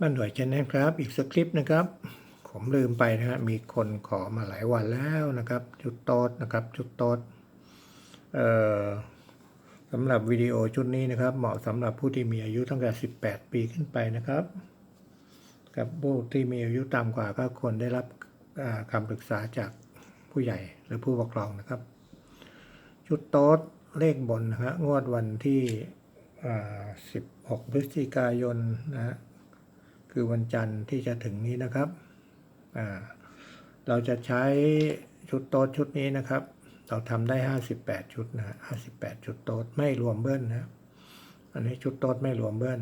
บ้านหน่วยชแนลครับ อีกสคริปต์นะครับ ผมลืมไปนะฮะมีคนขอมาหลายวันแล้วนะครับ จุดโต๊ดนะครับ จุดโต๊ดเอ่อสำหรับวิดีโอชุดนี้นะครับ เหมาะสำหรับผู้ที่มีอายุตั้งแต่ 18 ปีขึ้นไปนะครับ กับผู้ที่มีอายุต่ำกว่าก็ควรได้รับคำปรึกษาจากผู้ใหญ่หรือผู้ปกครองนะครับ ชุดโต๊ดเลขบนนะฮะงวดวันที่ 16 พฤศจิกายนนะฮะ คือวันจันทร์ที่จะถึงนี้นะครับเราจะใช้ชุดโต๊ดชุดนี้นะครับ เราทำได้ 58 ชุดนะ58 ชุดโต๊ดไม่รวมเบิ้ลนะอันนี้ชุดโต๊ดไม่รวมเบิ้ล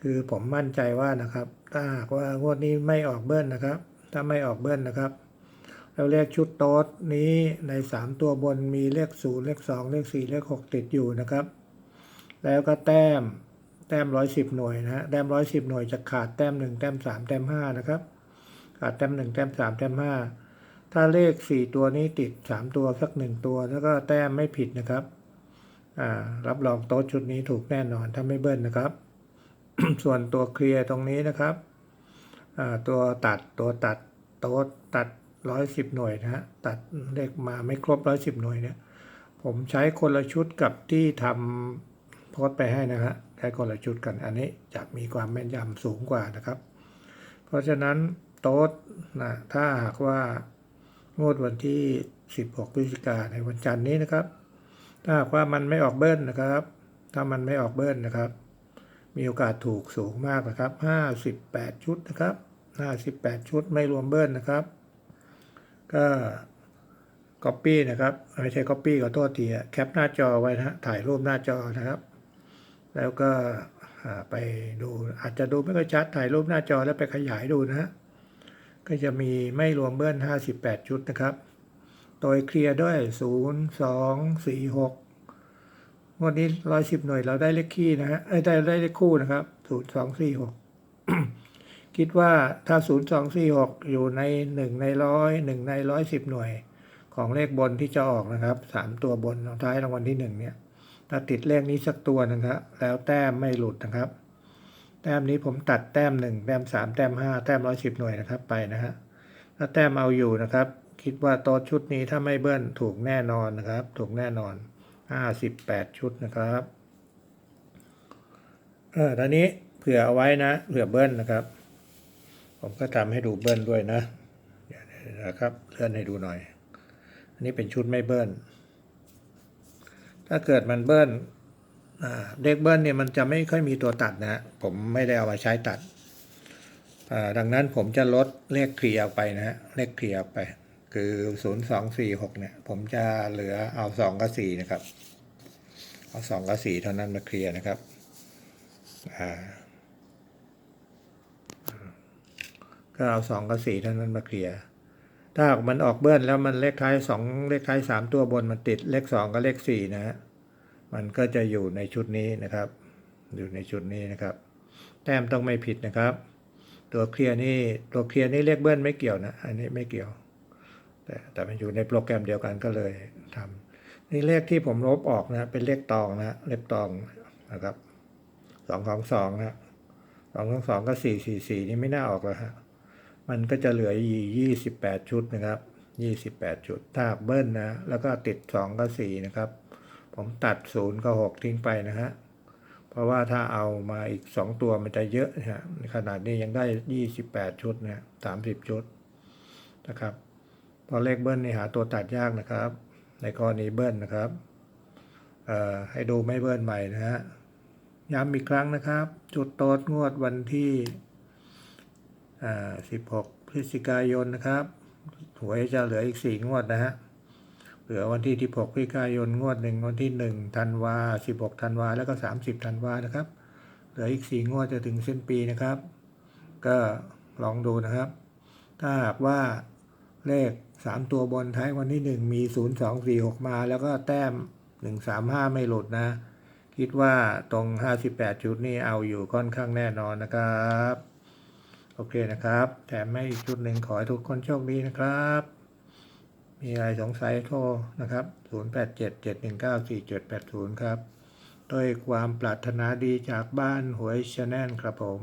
คือผมมั่นใจว่านะครับ ถ้าหากว่างวดนี้ไม่ออกเบิ้ลนะครับ ถ้าไม่ออกเบิ้ลนะครับเราเลขชุดโต๊ดนี้ใน 3 ตัวบนมีเลข0เลข2เลข4เลข6 ติดอยู่นะครับ แล้วก็แต้ม แต้มร้อยสิบหน่วยนะฮะแต้มร้อยสิบหน่วยจะขาดแต้มหนึ่งแต้มสามแต้มห้านะครับ ขาดแต้มหนึ่งแต้มสามแต้มห้าถ้าเลขสี่ตัวนี้ติดสามตัวสักหนึ่งตัว แล้วก็แต้มไม่ผิดนะครับอ่ารับรองโต๊ะชุดนี้ถูกแน่นอนถ้าไม่เบิ้ลนะครับ ส่วนตัวเคลียร์ตรงนี้นะครับอ่าตัวตัดตัวตัดโต๊ะตัดร้อยสิบหน่วยนะฮะตัดเลขมาไม่ครบร้อยสิบหน่วยเนี่ย ผมใช้คนละชุดกับที่ทำโพสไปให้นะฮะ ช้คนละชุดกันอันนี้จะมีความแม่นยำสูงกว่านะครับ เพราะฉะนั้นโต๊ดนะถ้าหากว่างวดวันที่ 16พฤศจิกาในวันจันทร์นี้นะครับ ถ้าหากว่ามันไม่ออกเบิ้ลนะครับ ถ้ามันไม่ออกเบิ้ลนะครับ มีโอกาสถูกสูงมากนะครับ 58 ชุดนะครับ 58 ชุดไม่รวมเบิ้ลนะครับ ก็ Copy นะครับ ไม่ใช่ Copy ขอโทษทีแคปหน้าจอไว้นะถ่ายรูปหน้าจอนะครับ แล้วก็ไปดูอาจจะดูไม่ค่อยชัดถ่ายรูปหน้าจอแล้วไปขยายดูนะฮะก็จะมีไม่รวมเบิ้ล 58 ชุดนะครับโดยเคลียร์ด้วย 0 2 4 6งวดนี้ 110 หน่วยเราได้เลขคี่นะฮะได้ได้เลขคู่นะครับ 0 2 4 6 คิดว่าถ้า 0 2 4 6 อยู่ใน 1 ในร้อย1ใน 110 หน่วย ของเลขบนที่จะออกนะครับสามตัวบนท้ายรางวัลที่หนึ่งเนี่ย ถ้าติดเลขนี้สักตัวหนะครับแล้วแต้มไม่หลุดนะครับ แต้มนี้ผมตัดแต้มหนึ่งแต้มสามแต้มห้าแต้มร้อยสิบหน่วยนะครับไปนะฮะถ้าแต้มเอาอยู่นะครับ คิดว่าโต๊ะชุดนี้ถ้าไม่เบิ้ลถูกแน่นอนนะครับ ถูกแน่นอนห้าสิบแปดชุดนะครับเออตอนนี้เผื่อเอาไว้นะเผื่อเบิ้ลนะครับ ผมก็ทำให้ดูเบิ้ลด้วยนะเดี๋ยวนะครับเลื่อนให้ดูหน่อย อันนี้เป็นชุดไม่เบิ้ล ถ้าเกิดมันเบิ้ลเด็กเบิ้ลเนี่ยมันจะไม่ค่อยมีตัวตัดนะผมไม่ได้เอามาใช้ตัด ดังนั้นผมจะลดเลขเคลียร์ออกไปนะฮะเลขเคลียร์ออกไป คือศูนย์สองสี่หกเนี่ย ผมจะเหลือเอาสองกับสี่นะครับ เอาสองกับสี่เท่านั้นมาเคลียร์นะครับก็เอาสองกับสี่เท่านั้นมาเคลียร์ ถ้าหากมันออกเบิ้ลแล้วมันเลขท้ายสองเลขท้ายสามตัวบนมันติดเลขสองกับเลขสี่นะฮะมันก็จะอยู่ในชุดนี้นะครับ อยู่ในชุดนี้นะครับ แต้มต้องไม่ผิดนะครับ ตัวเคลียร์นี่ตัวเคลียร์นี่เลขเบิ้ลไม่เกี่ยวนะอันนี้ไม่เกี่ยว แต่แต่มันอยู่ในโปรแกรมเดียวกันก็เลยทำนี่เลขที่ผมลบออกนะ เป็นเลขตองนะเลขตองนะครับสองของสองนะสองของสองก็สี่สี่สี่นี่ไม่น่าออกแล้วฮะ มันก็จะเหลือยี่สิบแปดชุดนะครับยี่สิบแปดชุด ถ้าเบิ้ลนะ แล้วก็ติดสองกับสี่นะครับ ผมตัดศูนย์กับหกทิ้งไปนะฮะ เพราะว่าถ้าเอามาอีกสองตัวมันจะเยอะนะฮะขนาดนี้ยังได้ยี่สิบแปดชุดนะสามสิบชุดนะครับพอเลขเบิ้ลนี่หาตัวตัดยากนะครับ ในกรณีเบิ้ลนะครับเอ่อให้ดูไม่เบิ้ลใหม่นะฮะย้ำอีกครั้งนะครับ จุดโต๊ดงวดวันที่ 16 พฤศจิกายนนะครับหวยจะเหลืออีก 4 งวดนะฮะ เหลือวันที่ 16 พฤศจิกายน งวดหนึ่งวันที่1ธันวา 16 ธันวา แล้วก็ 30 ธันวานะครับ เหลืออีก 4 งวดจะถึงสิ้นปีนะครับ ก็ลองดูนะครับ ถ้าหากว่าเลข 3 ตัวบนท้ายวันที่ 1 มี 0 2 4 6 มา แล้วก็แต้ม 1 3 5 ไม่หลุดนะ คิดว่าตรง 58จุดนี้เอาอยู่ค่อนข้างแน่นอนนะครับ เคนะครับแถมให้อีกชุดหนึ่งขอให้ทุกคนโชคดีนะครับ มีอะไรสงสัยโทรนะครับ 0877194780 ครับ ด้วยความปรารถนาดีจากบ้านหวยชาแนลครับผม